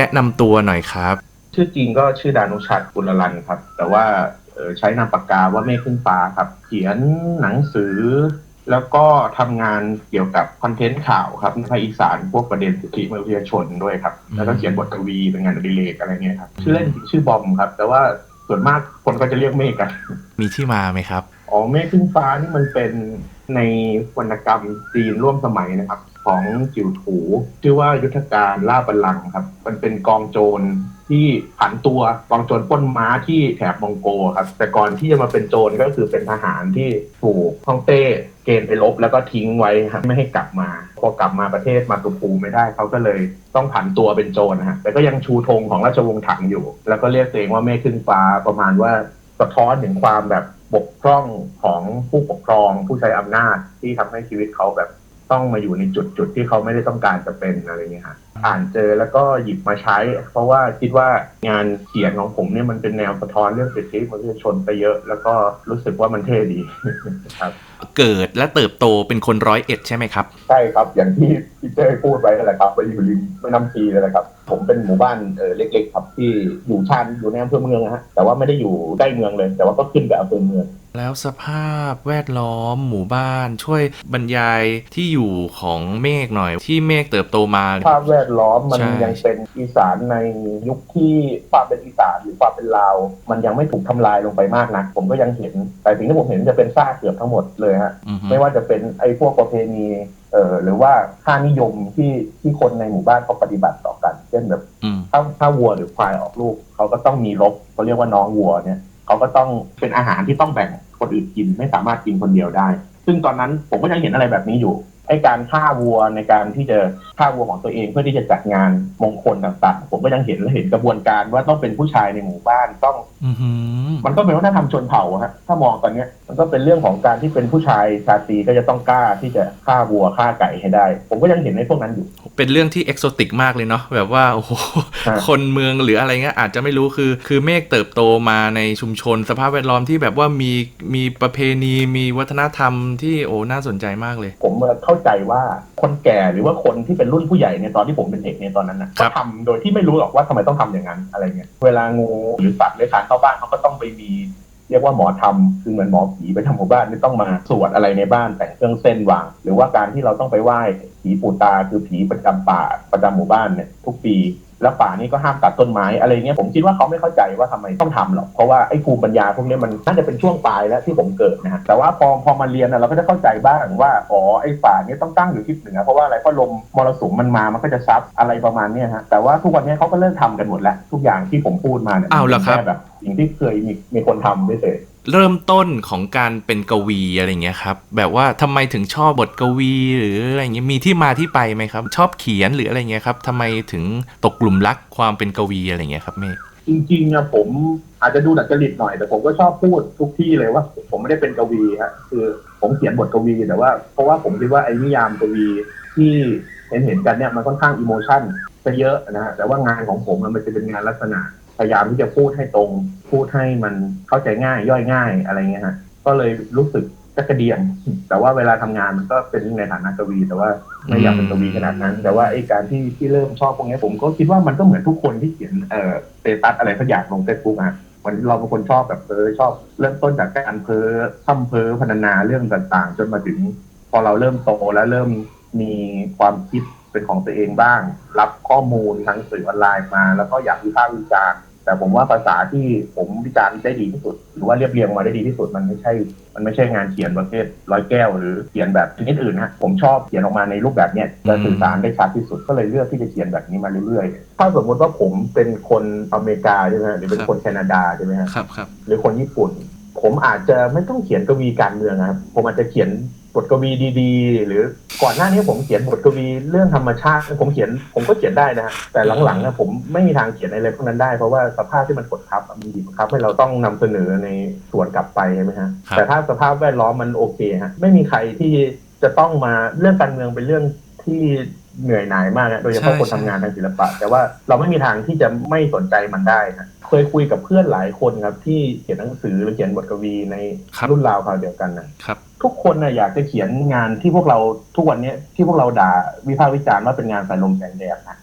แนะนำตัวหน่อยครับ ชื่อจริงก็ชื่อดานุชัดกุลรันครับ แต่ว่าเอ่อใช้นามปากกาว่าเมฆขึ้นฟ้าครับ เขียนหนังสือ แล้วก็ทำงานเกี่ยวกับคอนเทนต์ข่าวครับในภาคอีสานพวกประเด็นสิทธิมนุษยชนด้วยครับ แล้วก็เขียนบทกวีเป็นงานอดิเรกอะไรเงี้ยครับชื่อเล่นชื่อบอมครับ แต่ว่าส่วนมากคนก็จะเรียกเมฆกัน มีที่มาไหมครับ อ๋อ เมฆขึ้นฟ้านี่มันเป็นในวรรณกรรมจีนร่วมสมัยนะครับ ของจิ๋วถูชื่อว่ายุทธการล่าบัลลังก์ครับ มันเป็นกองโจรที่ผันตัวกองโจรป้นม้าที่แถบมองโกครับ แต่ก่อนที่จะมาเป็นโจรก็คือเป็นทหารที่ถูกฮ่องเต้เกณฑ์ไปลบแล้วก็ทิ้งไว้ครับไม่ให้กลับมา พอกลับมาประเทศมาตุภูไม่ได้เขาก็เลยต้องผันตัวเป็นโจรนะฮะแต่ก็ยังชูธงของราชวงศ์ถังอยู่ แล้วก็เรียกตัวเองว่าเมฆขึ้นฟ้าประมาณว่าสะท้อนถึงความแบบบกพร่องของผู้ปกครองผู้ใช้อำนาจที่ทำให้ชีวิตเขาแบบ ต้องมาอยู่ในจุดจุดที่เขาไม่ได้ต้องการจะเป็นอะไรเงี้ยฮะอ่านเจอแล้วก็หยิบมาใช้ เพราะว่าคิดว่างานเขียนของผมเนี่ยมันเป็นแนวสะท้อนเรื่องสิทธิมนุษยชนไปเยอะ แล้วก็รู้สึกว่ามันเท่ดีครับเกิดและเติบโตเป็นคนร้อยเอ็ดใช่ไหมครับ ใช่ครับอย่างที่พี่เจ้พูดไว้นั่นแหละครับไปอยู่ริมแม่น้ำชีเลยแหละครับ ผมเป็นหมู่บ้านเออเล็กๆ ครับที่อยู่ชานอยู่ในอำเภอเมืองนะฮะแต่ว่าไม่ได้อยู่ใกล้เมืองเลย แต่ว่าก็ขึ้นกับอำเภอเมืองแล้วสภาพแวดล้อมหมู่บ้านช่วยบรรยายที่อยู่ของเมฆหน่อย ที่เมฆเติบโตมาสภาพแวดล้อมมันใช่ยังเป็นอีสานในยุคที่ความเป็นอีสานหรือความเป็นลาว มันยังไม่ถูกทำลายลงไปมากนะผมก็ยังเห็น แต่สิ่งที่ผมเห็นจะเป็นซากเกือบทั้งหมดเลยฮะอือฮึไม่ว่าจะเป็นไอ้พวกประเพณีเอ่อหรือว่าค่านิยมที่ที่คนในหมู่บ้านเขาปฏิบัติต่อกัน เช่นแบบอืมถ้าถ้าวัวหรือควายออกลูกเขาก็ต้องมีรบเขาเรียกว่าน้องวัวเนี่ยเขาก็ต้องเป็นอาหารที่ต้องแบ่งคนอื่นกินไม่สามารถกินคนเดียวได้ ซึ่งตอนนั้นผมก็ยังเห็นอะไรแบบนี้อยู่ ไอ้การฆ่าวัวในการที่จะฆ่าวัวของตัวเองเพื่อที่จะจัดงานมงคลต่างๆ ผมก็ยังเห็นและเห็นกระบวนการว่าต้องเป็นผู้ชายในหมู่บ้านต้องอือหือมันก็เป็นวัฒนธรรมชนเผ่าอะฮะถ้ามองตอนเนี้ยมันก็เป็นเรื่องของการที่เป็นผู้ชายชาตรีก็จะต้องกล้าที่จะฆ่าวัวฆ่าไก่ให้ได้ ผมก็ยังเห็นในพวกนั้นอยู่ เป็นเรื่องที่เอกโซติกมากเลยเนาะแบบว่าโอ้โหครับคนเมืองหรืออะไรเงี้ยอาจจะไม่รู้คือ คือเมฆเติบโตมาในชุมชน สภาพแวดล้อมที่แบบว่ามีมีประเพณีมีวัฒนธรรมที่โอ้น่าสนใจมากเลย ผมเข้าใจว่าคนแก่หรือว่าคนที่เป็นรุ่นผู้ใหญ่ในตอนที่ผมเป็นเด็กในตอนนั้นนะครัเขาบทำโดยที่ไม่รู้หรอกว่าทำไมต้องทำอย่างนั้นอะไรเงี้ยเวลางูหรือสัตว์เลื้อยคลานเข้าบ้านเขาก็ต้องไปมีเรียกว่าหมอทำคือเหมือนหมอผีไปทำหมู่บ้านไม่ต้องมาสวดอะไรในบ้านแต่งเครื่องเส้นวาง หรือว่าการที่เราต้องไปไหว้ผีปู่ตาคือผีประจำป่าประจำหมู่บ้านเนี่ยทุกปี แล้วป่านี้ก็ห้ามตัดต้นไม้อะไรเงี้ยผมคิดว่าเขาไม่เข้าใจว่าทำไมต้องทำหรอก เพราะว่าไอ้ภูมิปัญญาพวกเนี้ยมันน่าจะเป็นช่วงปลายแล้วที่ผมเกิดนะฮะแต่ว่าพอพอมาเรียนนะเราก็จะเข้าใจบ้างว่าอ๋อไอ้ป่าเนี้ยต้องตั้งอยู่ทิศเหนือเพราะว่าอะไรเพราะลมมรสุมมันมามันก็จะซับอะไรประมาณเนี้ยฮะแต่ว่าทุกวันนี้เขาก็เลิกทำกันหมดแล้วทุกอย่างที่ผมพูดมาเนี่ยอ้าวเหรอครับมันป็นแแบบสิ่งที่เคยมีมีคนทำไม่เสร็จ เริ่มต้นของการเป็นกวีอะไรเงี้ยครับ แบบว่าทำไมถึงชอบบทกวี หรืออะไรเงี้ยมีที่มาที่ไปไหมครับ ชอบเขียนหรืออะไรเงี้ยครับทำไมถึงตกกลุ่มรักความเป็นกวีอะไรเงี้ยครับเมฆจริงๆอะผมอาจจะดูดัดจริตหน่อยแต่ผมก็ชอบพูดทุกที่เลยว่า ผมไม่ได้เป็นกวีฮะคือผมเขียนบทกวีแต่ว่า เพราะว่าผมคิดว่าไอ้นิยามกวีที่เห็นเห็นกันเนี่ยมันค่อนข้างอิโมชันจะเยอะนะฮะแต่ว่างานของผมมันจะเป็นงานลักษณะ พยายามที่จะพูดให้ตรง พูดให้มันเข้าใจง่ายย่อยง่ายอะไรเงี้ยฮะก็เลยรู้สึกจักระเดียน แต่ว่าเวลาทำงานมันก็เป็นในฐานะกวี แต่ว่าไม่อยากเป็นกวีขนาดนั้น แต่ว่าไอ้การที่ที่เริ่มชอบพวกนี้ผมก็คิดว่ามันก็เหมือนทุกคนที่เขียนเอ่อสเตตัสอะไรสักอย่างลงเฟซบุ๊กอะวันนี้เราเป็นคนชอบแบบเพ้อชอบเริ่มต้นจากการเพ้อซ้ำเพ้อพรรณนาเรื่องต่างๆ จนมาถึง พอเราเริ่มโตแล้วเริ่มมีความคิดเป็นของตัวเองบ้าง รับข้อมูลทางสื่อออนไลน์มา แล้วก็อยากวิพากษ์วิจารณ์ แต่ผมว่าภาษาที่ผมวิจารณ์ได้ดีที่สุด หรือว่าเรียบเรียงมาได้ดีที่สุดมันไม่ใช่ มันไม่ใช่งานเขียนประเภทร้อยแก้ว หรือเขียนแบบชนิดอื่นนะผมชอบเขียนออกมาในรูปแบบเนี้ยจะสื่อสารได้ชัดที่สุดก็เลยเลือกที่จะเขียนแบบนี้มาเรื่อยๆถ้าสมมติว่าผมเป็นคนอเมริกาใช่ไหมหรือเป็นคนแคนาดาใช่ไหมฮะครับครับหรือคนญี่ปุ่น ผมอาจจะไม่ต้องเขียนกวีการเมืองนะครับผมอาจจะเขียน บทกวีดีๆ หรือก่อนหน้านี้ผมเขียนบทกวีเรื่องธรรมชาติผมเขียนผมก็เขียนได้นะฮะแต่หลังๆนะผมไม่มีทางเขียนอะไรพวกนั้นได้เพราะว่าสภาพที่มันกดทับอะมันบีบบังคับให้เราต้องนำเสนอในส่วนกลับไปใช่ไหมฮะครับแต่ถ้าสภาพแวดล้อมมันโอเคฮะไม่มีใครที่จะต้องมาเรื่องการเมืองเป็นเรื่องที่ เหนื่อยหน่ายมากนะโดยเฉพาะคนทำงานทางศิลปะ แต่ว่าเราไม่มีทางที่จะไม่สนใจมันได้นะเคยคุยกับเพื่อนหลายคนครับที่เขียนหนังสือหรือเขียนบทกวีในครับรุ่นราวคราวเดียวกันนะครับทุกคนนะอยากจะเขียนงานที่พวกเราทุกวันเนี้ยที่พวกเราด่าวิพากษ์วิจารณ์ว่าเป็นงานสายลมแสงแดดนะ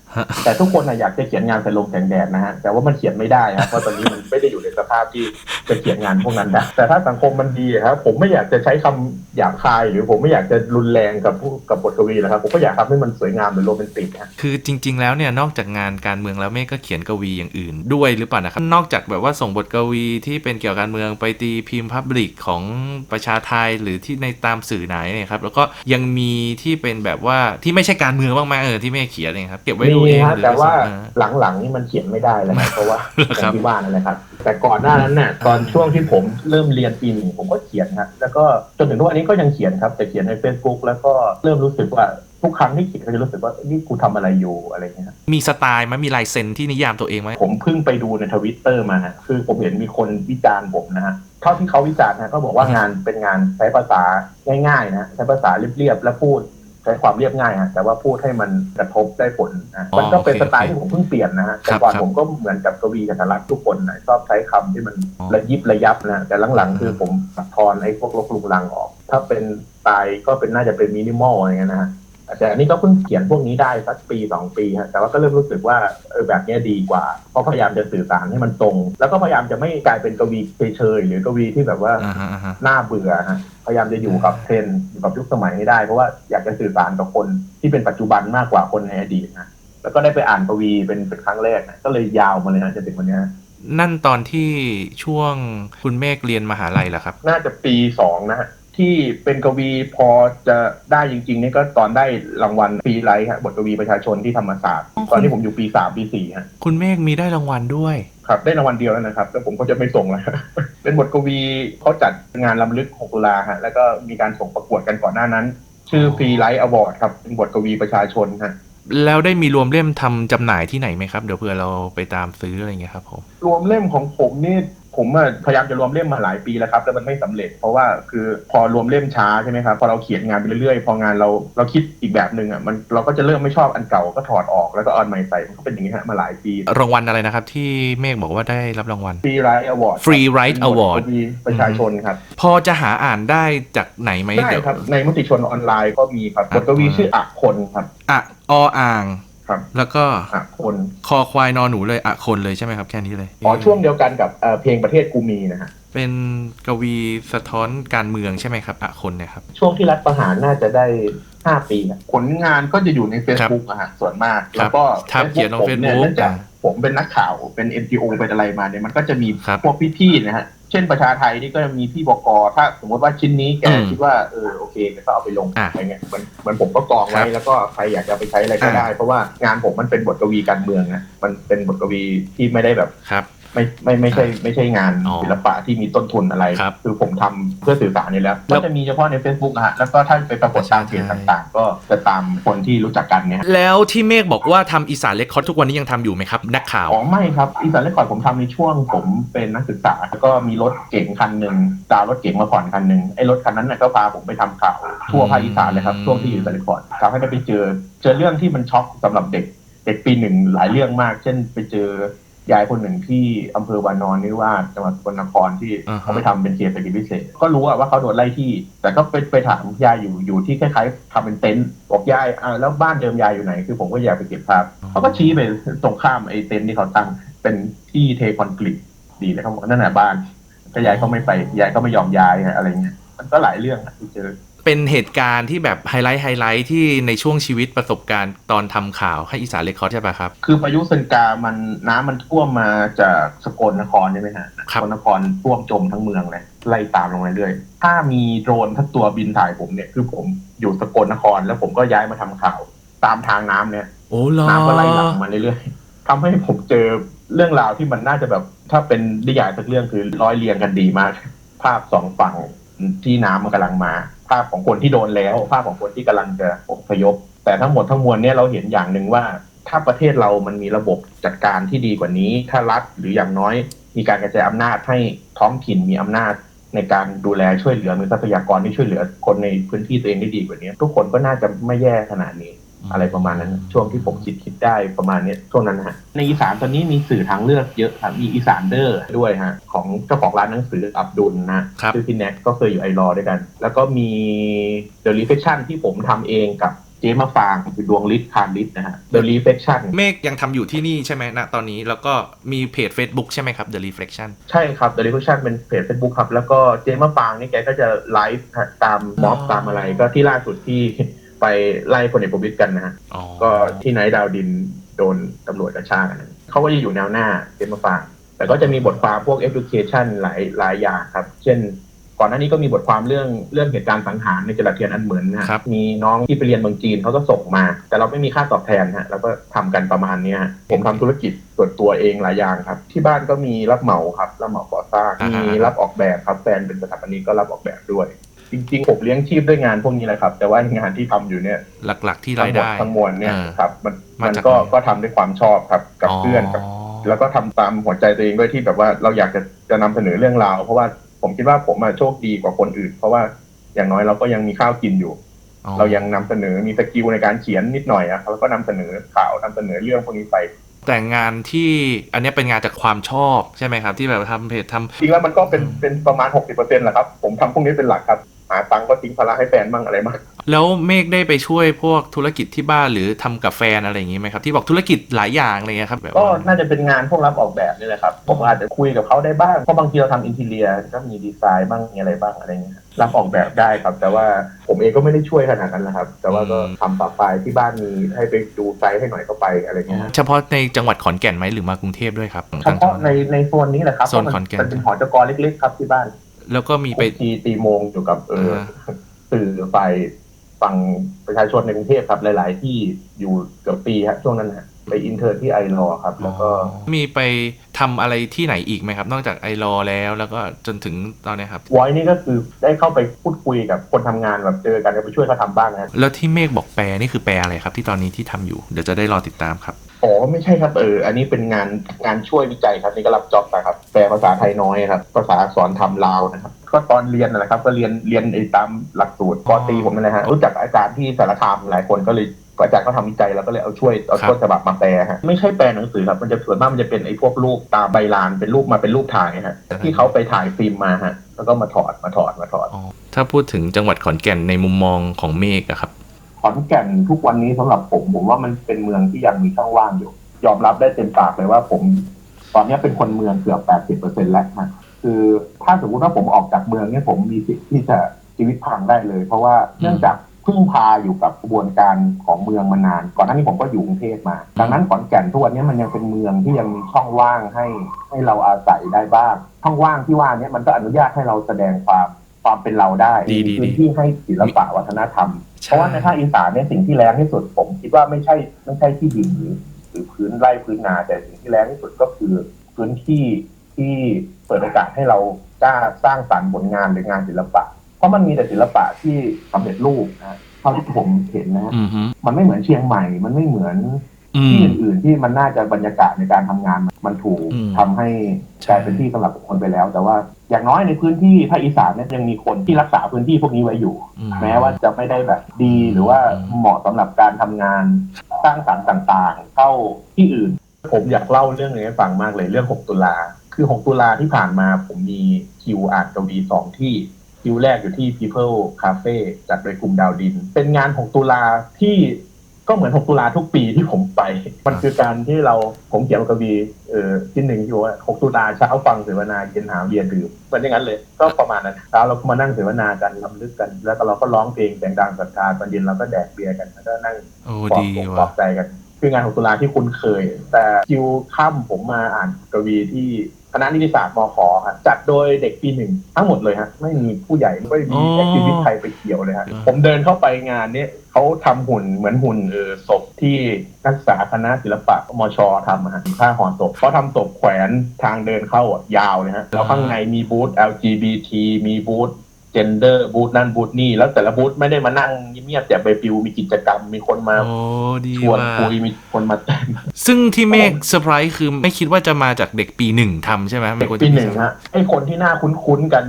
แต่ทุกคนนะอยากจะเขียนงานใส่ลมแสงแดดนะฮะแต่ว่ามันเขียนไม่ได้ครับเพราะตอนนี้มันไม่ได้อยู่ในสภาพที่จะเขียนงานพวกนั้นได้แต่ถ้าสังคมมันดีครับผมไม่อยากจะใช้คำหยาบคาย หรือผมไม่อยากจะรุนแรงกับผู้กับบทกวีนะครับผมก็อยากทำให้มันสวยงามเหมือนโรแมนติกฮะคือจริง ๆ แล้วเนี่ยนอกจากงานการเมืองแล้วเมฆก็เขียนกวีอย่างอื่น ด้วยหรือเปล่านะครับ นอกจากแบบว่าส่งบทกวีที่เป็นเกี่ยวกับการเมืองไปตีพิมพ์พับลิกของประชาไทยหรือที่ในตามสื่อไหนเนี่ยครับแล้วก็ยังมีที่เป็นแบบว่าที่ไม่ใช่การเมืองบ้างไหมเออที่เมฆเขียนเนี่ยครับเก็บไว้ดูเองฮะหรือแต่ว่าไปส่งเออหลังๆนี่มันเขียนไม่ได้แล้วนะเพราะว่าอครัย่าบงที่ว่านั่นแหละครับแต่ก่อนหน้านั้นน่ะตอนช่วงที่ผมเริ่มเรียนปีหนึ่งผมก็เขียนครับแล้วก็จนถึงทุกวันนี้ก็ยังเขียนครับแต่เขียนใน Facebook แล้วก็เริ่มรู้สึกว่า ทุกครั้งที่เขียนก็จะรู้สึกว่านี่กูทำอะไรอยู่อะไรเงี้ยครับมีสไตล์ไหมมีลายเซ็นที่นิยามตัวเองไหมผมเพิ่งไปดูในทวิตเตอร์มาฮะคือผมเห็นมีคนวิจารณ์ผมนะฮะเท่าที่เขาวิจารณ์นะก็บอกว่างานเป็นงานใช้ภาษาง่ายๆนะใช้ภาษาเรียบๆและพูดใช้ความเรียบง่ายฮะแต่ว่าพูดให้มันกระทบได้ผลนะมันก็เป็นสไตล์ที่ผมเพิ่งเปลี่ยนนะฮะแต่ก่อนผมก็เหมือนกับกวีกันทรักทุกคนนะชอบใช้คำที่มันระยิบระยับนะแต่หลังๆ คือผมตัดทอนไอ้พวกลบลุงลังออก ถ้าเป็นสไตล์ก็เป็นน่าจะเป็นมินิมอลอะไรเงี้ยนะฮะ แต่อันนี้ก็เพิ่งเขียนพวกนี้ได้สักปีสองปีฮะแต่ว่าก็เริ่มรู้สึกว่าเออแบบเนี้ยดีกว่า เพราะพยายามจะสื่อสารให้มันตรง แล้วก็พยายามจะไม่กลายเป็นกวีเฉยๆหรือกวีที่แบบว่าอ่าฮะอ่าฮะน่าเบื่อฮะพยายามจะอยู่กับเทรนด์อยู่กับยุคสมัยให้ได้ เพราะว่าอยากจะสื่อสารกับคนที่เป็นปัจจุบันมากกว่าคนในอดีตนะแล้วก็ได้ไปอ่านกวีเป็นเป็นครั้งแรกนะก็เลยยาวมาเลยนะจนถึงวันเนี้ยนั่นตอนที่ช่วงคุณเมฆเรียนมหาลัยเหรอครับ น่าจะปีสองนะฮะ ที่เป็นกวีพอจะได้จริงๆนี่ก็ตอนได้รางวัลฟรีไลท์ฮะบทกวีประชาชนที่ธรรมศาสตร์ ตอนที่ผมอยู่ปีสามปีสี่ฮะคุณเมฆมีได้รางวัลด้วย ครับได้รางวัลเดียวแล้วนะครับแล้วผมก็จะไม่ส่งแล้ว เป็นบทกวีเขาจัดงานลำลึก6ตุลาฮะแล้วก็มีการส่งประกวดกันก่อนหน้านั้น ชื่อฟรีไลท์อวอร์ดครับเป็นบทกวีประชาชนฮะแล้วได้มีรวมเล่มทำจำหน่ายที่ไหนไหมครับ เดี๋ยวเผื่อเราไปตามซื้ออะไรเงี้ยครับผมรวมเล่มของผมนี่ ผมอะพยายามจะรวมเล่มมาหลายปีแล้วครับแล้วมันไม่สำเร็จ เพราะว่าคือพอรวมเล่มช้าใช่ไหมครับพอเราเขียนงานไปเรื่อยๆ พองานเราเราคิดอีกแบบหนึ่งอะมันเราก็จะเริ่มไม่ชอบอันเก่าก็ถอดออกแล้วก็เอาอันใหม่ใส่มันก็เป็นอย่างนี้ฮะมาหลายปีรางวัลอะไรนะครับ ที่เมฆบอกว่าได้รับรางวัลฟรีไรท์อวอร์ด Free Write Award ประชาชนครับพอจะหาอ่านได้จากไหนไหมได้เดี๋ยวครับในมติชนออนไลน์ก็มีครับบทกวีชื่ออักคนครับอะออ่าง ครับ แล้วก็อักคนคอควายนอนหนูเลยอะคนเลยใช่ไหมครับ แค่นี้เลยอ๋อช่วงเดียวกันกับเอ่อเพลงประเทศกูมีนะฮะเป็นกวีสะท้อนการเมืองใช่ไหมครับอะคนเนี่ยครับ ช่วงที่รัฐประหารน่าจะได้ 5ปีอะผลงานก็จะอยู่ใน Facebook อะฮะส่วนมากครับแล้วก็ครับเขียนลงผมเนี่ย Facebook เนื่องจากผมเป็นนักข่าวเป็น NGO เป็นอะไรมาเนี่ยมันก็จะมีครับพวกพี่ๆนะฮะเช่นประชาไทยนี่ก็จะมีพี่บกถ้าสมมติว่าชิ้นนี้แกอืมคิดว่าเออโอเคก็เอาไปลงอะอะไรเงี้ยเหมันเหมันผมก็กองครัไว้บแล้วก็ใครอยากจะเอาไปใช้อะไรก็อ่าได้ เพราะว่างานผมมันเป็นบทกวีการเมืองนะมันเป็นบทกวีที่ไม่ได้แบบครับ ไม่ไม่ไม่ใช่ไม่ใช่งานอ๋อศิลปะที่มีต้นทุนอะไรครับคือผมทำเพื่อสื่อสารนี่แล้วแล้ก็วจะมีเฉพาะใน Facebook นะฮะแล้วก็ถ้าไปปรากฏตามเพจต่างๆ ก็จะตามคนที่รู้จักกันเนี่ยแล้วที่เมฆบอกว่าทำอีสานเล็กคอร์ทุกวันนี้ยังทำอยู่ไหมครับ นักข่าว อ๋อไม่ครับอีสานเรคคอร์ดผมทำในช่วงผมเป็นนักศึกษา แล้วก็มีรถเก๋งคันหนึ่งดาวน์รถเก๋งมาผ่อนคันหนึ่งไอ้รถคันนั้นน่ะก็พาผมไปทำข่าวทั่วภาคอีสานเลยครับอืม ช่วงที่อยู่อีสานเรคคอร์ดทำให้ได้ไปเจอ เจอเรื่องที่มันช็อกสำหรับเด็ก เด็กปีหนึ่งหลายเรื่องมาก เช่นไปเจอ ยายคนหนึ่งที่อำเภอวานอนนิวาสจังหวัดสกลนครที่อ่าฮะ เขาไปทำเป็นเขตเศรษฐกิจพิเศษ ก็รู้อะว่าเขาโดนไล่ที่ แต่ก็ไปไปถามยายอยู่อยู่ที่คล้ายๆทำเป็นเต็นท์บอกยายอ่าแล้วบ้านเดิมยายอยู่ไหน คือผมก็อยากไปเก็บภาพเขาก็ชี้ไปตรงข้ามไอ้เต็นท์ที่เขาตั้งเป็นที่เทคอนกรีตดีเลยเขาบอกนั่นแหละบ้านก็ยายเขาไม่ไปยายก็ไม่ยอมย้ายอะไรเงี้ยมันก็หลายเรื่องอะที่เจอ เป็นเหตุการณ์ที่แบบไฮไลท์ไฮไลท์ที่ในช่วงชีวิตประสบการณ์ตอนทำข่าวให้อีสานเล็กคอร์ใช่ปะครับ คือพายุเซนกามันน้ำมันท่วมมาจากสกลนครใช่ไหมฮะคสรับกลนครท่วมจมทั้งเมืองเลยไล่ตามลงมาเรื่อยๆถ้ามีโดรนทั้งตัวบินถ่ายผมเนี่ยคือผมอยู่สกลนคร แล้วผมก็ย้ายมาทำข่าวตามทางน้ำเนี่ยโอ้เหรอน้ำก็ไล่หลังมาเรื่อยๆทำให้ผมเจอเรื่องราวที่มันน่าจะแบบ ถ้าเป็นนิยายสักเรื่องคือร้อยเรียงกันดีมาก ภาพสองฝั่ง ที่น้ำมันกำลังมา ภาพของคนที่โดนแล้ว ภาพของคนที่กำลังจะอพยพ แต่ทั้งหมดทั้งมวลเนี่ยเราเห็นอย่างหนึ่งว่า ถ้าประเทศเรามันมีระบบจัดการที่ดีกว่านี้ ถ้ารัฐหรืออย่างน้อย มีการกระจายอำนาจให้ท้องถิ่นมีอำนาจในการดูแลช่วยเหลือมีทรัพยากรที่ช่วยเหลือคนในพื้นที่ตัวเองได้ดีกว่านี้ ทุกคนก็น่าจะไม่แย่ขนาดนี้ อะไรประมาณนั้น ช่วงที่ผมคิดคิดได้ประมาณเนี้ยช่วงนั้นนะฮะในอีสานตอนนี้มีสื่อทางเลือกเยอะครับมีอีสานเดอร์ด้วยฮะของเจ้าของร้านหนังสืออับดุลนะครับชื่อพี่แน็กก็เคยอยู่ไอรอด้วยกัน แล้วก็มีเดลิเฟชันที่ผมทำเองกับเจมาฟางคือดวงฤทธิ์คานฤทธิ์นะฮะ The Reflection เมฆยังทำอยู่ที่นี่ใช่ไหมณตอนนี้แล้วก็มีเพจ Facebook ใช่ไหมครับ The Reflection ใช่ครับ The Reflection เป็นเพจ Facebook ครับ แล้วก็เจมาฟางนี่แกก็จะไลฟ์ฮะตามม็อบอ๋อตามอะไรก็ที่ล่าสุดที่ ไปไล่พลเอกประวิตยกันนะฮะอ๋อก็ที่ไนท์ดาวดินโดนตำรวจกระชากอะนะเขาก็จะอยู่แนวหน้าเจมาฟางแต่ก็จะมีบทความพวก education หลายหลายอย่างครับ เช่น ก่อนหน้านี้ก็มีบทความเรื่องเรื่องเหตุการณ์สังหารในจระเทียนอันเหมือนนะฮะครับมีน้องที่ไปเรียนเมืองจีนเขาก็ส่งมา แต่เราไม่มีค่าตอบแทนฮะเราก็ทำกันประมาณเนี้ยฮะผมทำธุรกิจส่วนตัวเองหลายอย่างครับ ที่บ้านก็มีรับเหมาครับรับเหมาก่อสร้างอ่าฮะมีรับออกแบบครับแฟนเป็นสถาปนิกก็รับออกแบบด้วย จริงๆผมเลี้ยงชีพด้วยงานพวกนี้แหละครับ แต่ว่างานที่ทำอยู่เนี่ย หลักๆที่ทั้รางยหมดได้ทั้งมวลเนี่ยอ่าครับ มันมามันจากก็ไหนก็ทำด้วยความชอบครับกับเพื่อนกับแล้วก็ทำตามหัวใจตัวเองด้วยที่แบบว่าเราอยากจะจะนำเสนอเรื่องราว เพราะว่าผมคิดว่าผมอะโชคดีกว่าคนอื่น เพราะว่าอย่างน้อยเราก็ยังมีข้าวกินอยู่อ๋อเรายังนำเสนอมีสกิลในการเขียนนิดหน่อยอะแล้วก็นำเสนอข่าวนำเสนอเรื่องพวกนี้ไปแต่งานที่อันเนี้ยเป็นงานจากความชอบใช่ไหมครับ ที่แบบทำเพจทำจริงแล้วมันก็เป็นเป็นประมาณ 60%แหละครับ ผมทำพวกนี้เป็นหลักครับ หาตังค์ก็ทิ้งภาระให้แฟนบ้างอะไรบ้างแล้วเมฆได้ไปช่วยพวกธุรกิจที่บ้านหรือทำกับแฟนอะไรอย่างงี้ไหมครับ ที่บอกธุรกิจหลายอย่างอะไรเงี้ยครับแบบก็ว่าน่าจะเป็นงานพวกรับออกแบบนี่แหละครับผมอาจจะคุยกับเขาได้บ้างเพราะบางทีเราทำอินทีเรียก็มีดีไซน์บ้างมีอะไรบ้างอะไรเงี้ยรับออกแบบได้ครับ แต่ว่าผมเองก็ไม่ได้ช่วยขนาดนั้นนะครับ แต่ว่าก็ทำปรับปลายที่บ้านมีให้ไปดูไซต์ให้หน่อยก็ไปอะไรเงี้ยฮะเฉพาะในจังหวัดขอนแก่นไหมหรือมากรุงเทพด้วยครับเฉพาะในในโซนนี้แหละครับโซนขอนแก่นเพราะมัเป็นหอจกรเล็กๆครับที่บ้าน แล้วก็มีไปตีตีโมงอยู่กับเอออ่าสื่อฝ่ายฝั่งประชาชนในกรุงเทพครับ หลาย ๆ ที่อยู่เกือบปีฮะช่วงนั้นฮะไปอินเทอร์ที่ไอรอครับ แล้วก็มีไปทำอะไรที่ไหนอีกไหมครับ นอกจากไอรอแล้ว แล้วก็จนถึงตอนเนี้ยครับ วอยนี่ก็คือได้เข้าไปพูดคุยกับคนทำงานแบบเจอกันก็ไปช่วยเขาทำบ้างนะแล้วที่เมฆบอกแปลนี่คือแปลอะไรครับ ที่ตอนนี้ที่ทำอยู่ เดี๋ยวจะได้รอติดตามครับ อ๋อไม่ใช่ครับเอออันนี้เป็นงานงานช่วยวิจัยครับนี่ก็รับจ็อบไปครับแป ลภาษาไทยน้อยครับ ภาษาอักษรทำลาวนะครับ ก็ตอนเรียนนั่นแหละครับ ก็เรียนเรียนไอ้ตามหลักสูตรปอตรีผมนั่นแหละฮะรู้จักอาจารย์ที่สารคามหลายคนก็เลยอาจารย์ก็ทำวิจัยแล้วก็เลยเอาช่วยเอาครับต้นฉบับมาแปลฮะไม่ใช่แปลหนังสือครับมันจะส่วนมากมันจะเป็นไอ้พวกรูปตามใบลานเป็นรูปมาเป็นรูปถ่ายฮะที่เขาไปถ่ายฟิล์มมาฮะแล้วก็มาถอดมาถอดมาถอดอ๋อถ้าพูดถึงจังหวัดขอนแก่นในมุมมองของเมฆอะครับขอนแก่นทุกวันนี้สำหรับผมผมว่ามันเป็นเมืองที่ยังมีช่องว่างอยู่ ยอมรับได้เต็มปากเลยว่าผมต อนนี้เป็นคนเมืองเกือบแปดสิบเปอร์เซ็นแล้วนะคือถ้าสมมติว่าผมออกจากเมืองเนี่ยผมมีสิทธิ์ที่จะชีวิตพังได้เลย เพราะว่าเนื่องจากพึ่งพาอยู่กับกระบวนการของเมืองมานาน ก่อนหน้านี้ผมก็อยู่กรุงเทพมา ดังนั้นขอนแก่นทุกวันนี้มันยังเป็นเมืองที่ยังมีช่องว่างให้ให้เราอาศัยได้บ้าง ช่องว่างที่ว่าเนี้มันก็อนุญาตให้เราแสดงความความเป็นเราได้ดีมีดีพื้นดีที่ให้ศิลปะวัฒนธรรม เพราะว่าในภาคอีสานเนี่ยสิ่งที่แรงที่สุดผมคิดว่าไม่ใช่ไม่ใช่ที่ดินหรือห รือพื้นไร่พื้นนา แต่สิ่งที่แรงที่สุดก็คือพื้นที่ที่เปิดโอกาสให้เรากล้าสร้างสรรค์ผลงานหรืองานศิลปะ เพราะมันมีแต่ศิลปะที่สำเร็จรูปนะเท่าที่ผมเห็นนะฮะอืมฮึมันไม่เหมือนเชียงใหม่ มันไม่เหมือนอืที่มอื่นๆที่มันน่าจะบรรยากาศในการทำงานมันถูกอืมทำให้ใช่กลายเป็นที่สำหรับคนไปแล้ว แต่ว่า อย่างน้อยในพื้นที่ภาคอีสานเนี่ยยังมีคนที่รักษาพื้นที่พวกนี้ไว้อยู่อืแม้ว่าจะไม่ได้แบบดีหรือว่าเหมาะสำหรับการทำงานสร้างสรรค์ต่างๆ เข้าที่อื่น ผมอยากเล่าเรื่องนี้ให้ฟังมากเลยเรื่อง 6 ตุลา คือ 6 ตุลาที่ผ่านมาผมมีคิวอ่านกวีสองที่คิวแรกอยู่ที่ People Cafe จัดโดยกลุ่มดาวดิน เป็นงาน 6 ตุลาที่ ก็เหมือน 6 ตุลาทุกปีที่ผมไป มันคือการที่เราผมเขียนกวีเออที่หนึ่งที่บอกว่า 6 ตุลาเช้าฟังเสวนาเย็นหาเบียร์ดื่มเป็นอย่างนั้นเลย ก็ประมาณนั้นเช้าเราก็มานั่งเสวนากันลำลึกกัน แล้วก็เราก็ร้องเพลงเสียงดังศรัทธาตอนเย็นเราก็แดกเบียร์กันแล้วก็นั่งโอ้ปลอบดีปลอบว่ะใจกันคืองานของตุลาที่คุ้นเคย แต่คิวค่ำผมมาอ่านกวีที่คณะนิติศาสตร์มขครับจัดโดยเด็กปีหนึ่งทั้งหมดเลยฮะไม่มีผู้ใหญ่ไม่มีแอคทิวิตใครไปเกี่ยวเลยฮะผมเดินเข้าไปงานเนี้ย เขาทำหุ่นเหมือนหุ่นเออศพที่นักศึกษาคณะศิลปะมชทำอะฮะค่าห่อศพเขาทำศพแขวนทางเดินเข้าอะยาวเลยฮะแล้วข้างในมีบูธ LGBT มีบูธเจนเดอร์บูธนั่นบูธนี่ แล้วแต่ละบูธไม่ได้มานั่งเงียบๆแต่ไปฟิวมีกิจกรรมมีคนมาโอ้ดีชวนว่ะคุยมีคนมาเต้นซึ่งที่เมฆเซอร์ไพรส์คือไม่คิดว่าจะมาจากเด็กปีหนึ่งทำใช่ไหมไม่ควรจะปีมีหนึ่งฮะไอ้คนที่น่าคุ้นๆกัน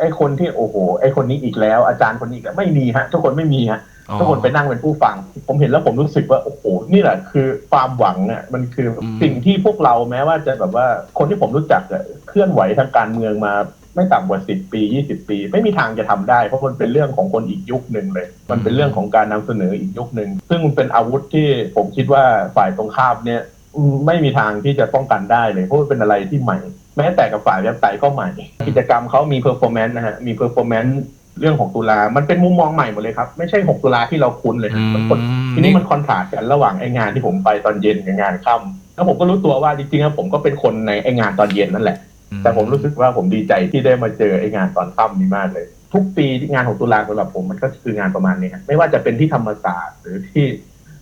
ไอ้คนที่โอ้โหไอ้คนนี้อีกแล้วอาจารย์คนนี้อีกแล้วไม่มีฮะ ทุกคนไม่มีฮะอ๋อ ทุกคนไปนั่งเป็นผู้ฟัง ผมเห็นแล้วผมรู้สึกว่าโอ้โหนี่แหละคือความหวังอะมันคืออมสิ่งที่พวกเราแม้ว่าจะแบบว่าคนที่ผมรู้จักอะเคลื่อนไหวทางการเมืองมาไม่ต่ำกว่าสิบปียี่สิบปี ไม่มีทางจะทำได้ เพราะมันเป็นเรื่องของคนอีกยุคหนึ่งเลย มันเป็นเรื่องของการนำเสนออีกยุคหนึ่งซึ่งมันเป็นอาวุธที่ผมคิดว่าฝ่ายตรงข้ามเนี่ยอืมไม่มีทางที่จะป้องกันได้เลยเพราะมันเป็นอะไรที่ใหม่ แม้แต่กับฝ่ายประชาธิปไตยก็ใหม่ กิจกรรมเขามีเพอร์ฟอร์แมนซ์นะฮะมีเพอร์ฟอร์แมนซ์ เรื่องของตุลา มันเป็นมุมมองใหม่หมดเลยครับ ไม่ใช่หกตุลาที่เราคุ้นเลยอืฮะมมันคนทีนี้มันคอนทราสต์กันระหว่างไอ้งานที่ผมไปตอนเย็นกับงานค่ำแล้วผมก็รู้ตัวว่าจริงๆแล้วผมก็เป็นคนในไอ้งานตอนเย็นนั่นแหละ แต่ผมรู้สึกว่าผมดีใจที่ได้มาเจอไอ้งานตอนค่ำนี้มากเลย ทุกปีที่งานของตุลาสำหรับผมมันก็คืองานประมาณนี้ฮะไม่ว่าจะเป็นที่ธรรมศาสตร์หรือที่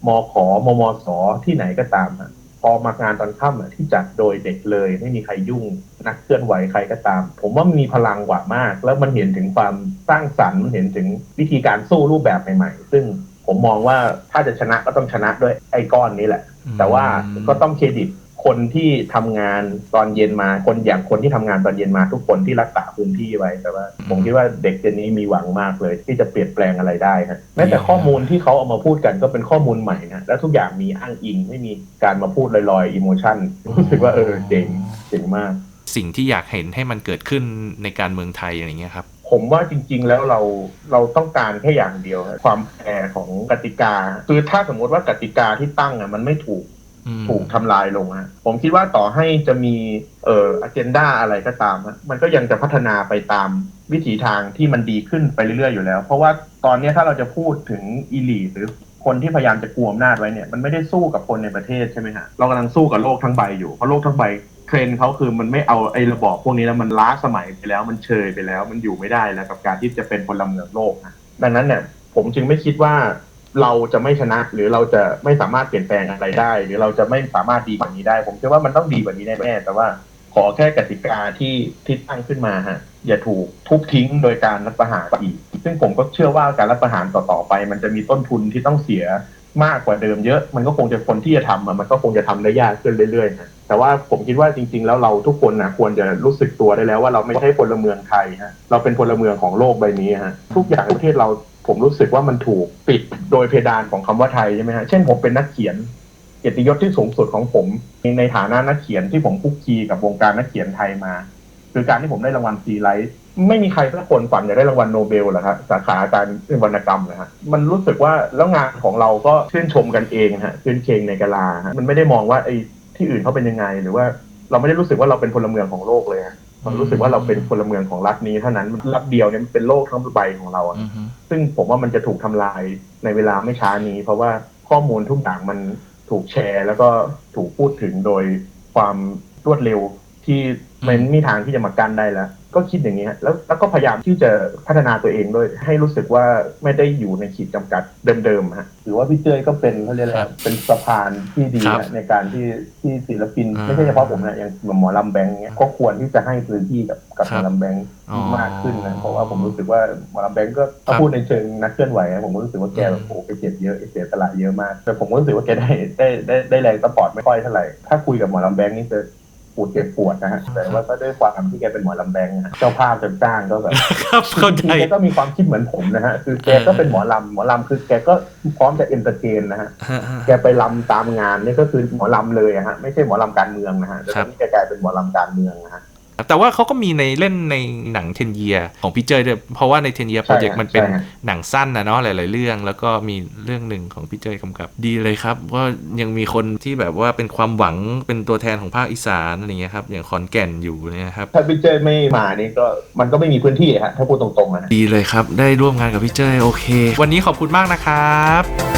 มขมมสที่ไหนก็ตามฮะ พอมางานตอนค่ำที่จัดโดยเด็กเลย ไม่มีใครยุ่งนักเคลื่อนไหวใครก็ตาม ผมว่ามีพลังกว่ามาก แล้วมันเห็นถึงความสร้างสรรค์มันเห็นถึงวิธีการสู้รูปแบบใหม่ๆ ซึ่งผมมองว่าถ้าจะชนะก็ต้องชนะด้วยไอ้ก้อนนี้แหละ แต่ว่าก็ต้องเครดิต คนที่ทำงานตอนเย็นมา คนอย่างคนที่ทำงานตอนเย็นมาทุกคนที่รักษาพื้นที่ไว้แต่ว่าผมคิดว่าเด็กเจนนี้มีหวังมากเลย ที่จะเปลี่ยนแปลงอะไรได้ฮะแม้แต่ข้อมูลที่เขาเอามาพูดกันก็เป็นข้อมูลใหม่นะและทุกอย่างมีอ้างอิงไม่มีการมาพูดลอยๆอิโมชันรู้สึกว่าเออเจ๋งเจ๋งมาก สิ่งที่อยากเห็นให้มันเกิดขึ้นในการเมืองไทยอะไรเงี้ยครับผมว่าจริง ๆ แล้วเราเราต้องการแค่อย่างเดียวครับความแฟร์ของกติกา คือถ้าสมมติว่ากติกาที่ตั้งอะมันไม่ถูกอืม ถูกทำลายลงฮะผมคิดว่าต่อให้จะมีเอ่ออเจนดาอะไรก็ตามฮะมันก็ยังจะพัฒนาไปตามวิถีทางที่มันดีขึ้นไปเรื่อยๆอยู่แล้ว เพราะว่าตอนเนี้ยถ้าเราจะพูดถึงอีลีหรือคนที่พยายามจะกลุ่มอำนาจไว้เนี่ยมันไม่ได้สู้กับคนในประเทศใช่ไหมฮะเรากำลังสู้กับโลกทั้งใบอยู่เพราะโลกทั้งใบเทรนด์เขาคือมันไม่เอาไอ้ระบอบพวกนี้แล้วมันล้าสมัยไปแล้วมันเชยไปแล้วมันอยู่ไม่ได้แล้วกับการที่จะเป็นพลเมืองโลกนะดังนั้นเนี่ยผมจึงไม่คิดว่า เราจะไม่ชนะ หรือเราจะไม่สามารถเปลี่ยนแปลงอะไรได้ หรือเราจะไม่สามารถดีกว่านี้ได้ ผมเชื่อว่ามันต้องดีกว่านี้แน่แต่ว่า ขอแค่กติกาที่ที่ตั้งขึ้นมาฮะอย่าถูกทุบทิ้งโดยการรัฐประหารอีก ซึ่งผมก็เชื่อว่าการรัฐประหารต่อๆไป มันจะมีต้นทุนที่ต้องเสียมากกว่าเดิมเยอะ มันก็คงจะคนที่จะทำมันก็คงจะทำได้ยากขึ้นเรื่อยๆนะแต่ว่าผมคิดว่าจริง ๆ แล้วเราทุกคนนะควรจะรู้สึกตัวได้แล้วว่าเราไม่ใช่พลเมืองไทยฮะเราเป็นพลเมืองของโลกใบนี้ฮะทุกอย่างประเทศเรา ผมรู้สึกว่ามันถูกปิดโดยเพดานของคำว่าไทยใช่ไหมฮะเช่นผมเป็นนักเขียนเกียรติยศที่สูงสุดของผม ในฐานะนักเขียนที่ผมคุกคีกับวงการนักเขียนไทยมา คือการที่ผมได้รางวัลฟรีไลท์ไม่มีใครสักคนฝันอยากได้รางวัลโนเบลหรอครับสาขาการวรรณกรรมนะฮะมันรู้สึกว่าแล้วงานของเราก็ชื่นชมกันเองฮะชื่นเคงในกาลาฮะมันไม่ได้มองว่าไอ้ที่อื่นเขาเป็นยังไง หรือว่าเราไม่ได้รู้สึกว่าเราเป็นพลเมืองของโลกเลยฮะ เรารู้สึกว่าเราเป็นพลเมืองของรัฐนี้เท่านั้นรัฐเดียวเนี่ยมันเป็นโลกทั้งใบของเราอะอืมฮึซึ่งผมว่ามันจะถูกทำลายในเวลาไม่ช้านี้ เพราะว่าข้อมูลทุกอย่างมันถูกแชร์ แล้วก็ถูกพูดถึงโดยความรวดเร็วที่ ไม่มีทางที่จะมากั้นได้แล้ว ก็คิดอย่างนี้ฮะแล้วแล้วก็พยายามที่จะพัฒนาตัวเองด้วย ให้รู้สึกว่าไม่ได้อยู่ในขีดจำกัดเดิมๆฮะถือว่าพี่เจยก็เป็นเขาเรียกอะไรเป็นสะพานที่ดีฮะในการที่ที่ศิลปิน ไม่ใช่เฉพาะผมนะอย่างหมอลำแบงค์เนี้ยก็ควรที่จะให้พื้นที่กับกับหมอลำแบงค์มากขึ้นนะเพราะว่าผมรู้สึกว่าหมอลำแบงก์ก็ถ้าพูดในเชิงนักเคลื่อนไหวนะผมก็รู้สึกว่าแกแบบโอ้โหไปเจ็บเยอะเสียสละเยอะมาก แต่ผมก็รู้สึกว่าแกได้ได้ได้ได้แรงสปอร์ตไม่ค่อยเท่าไหร่ถ้าคุยกับหมอลำแบงก์นี่จะ ปวดเจ็บปวดนะฮะแต่ว่าก็ด้วยความที่แกเป็นหมอลำแบงก์นะฮะเจ้าภาพจะจ้างก็แบบครับเข้าใจแกก็มีความคิดเหมือนผมนะฮะคือแกก็เป็นหมอลำหมอลำคือแกก็พร้อมจะเอนเตอร์เทนนะฮะแกไปลำตามงานนี่ก็คือหมอลำเลยอะฮะไม่ใช่หมอลำการเมืองนะฮะแต่ตอนนี้แกกลายเป็นหมอลำการเมืองนะฮะ แต่ว่าเขาก็มีในเล่นในหนังเทนเยียของพี่เจยด้วยเพราะว่าในเทนเยียโปรเจกต์มันเป็นใช่ฮะหนังสั้นนะเนาะหลาย ๆ เรื่อง แล้วก็มีเรื่องหนึ่งของพี่เจยกำกับ ดีเลยครับว่ายังมีคนที่แบบว่าเป็นความหวังเป็นตัวแทนของภาคอีสานอะไรเงี้ยครับอย่างขอนแก่นอยู่เนี่ยครับถ้าพี่เจไม่มานี่ก็มันก็ไม่มีพื้นที่ฮะถ้าพูดตรงๆนะดีเลยครับได้ร่วมงานกับพี่เจยโอเค วันนี้ขอบคุณมากนะครับ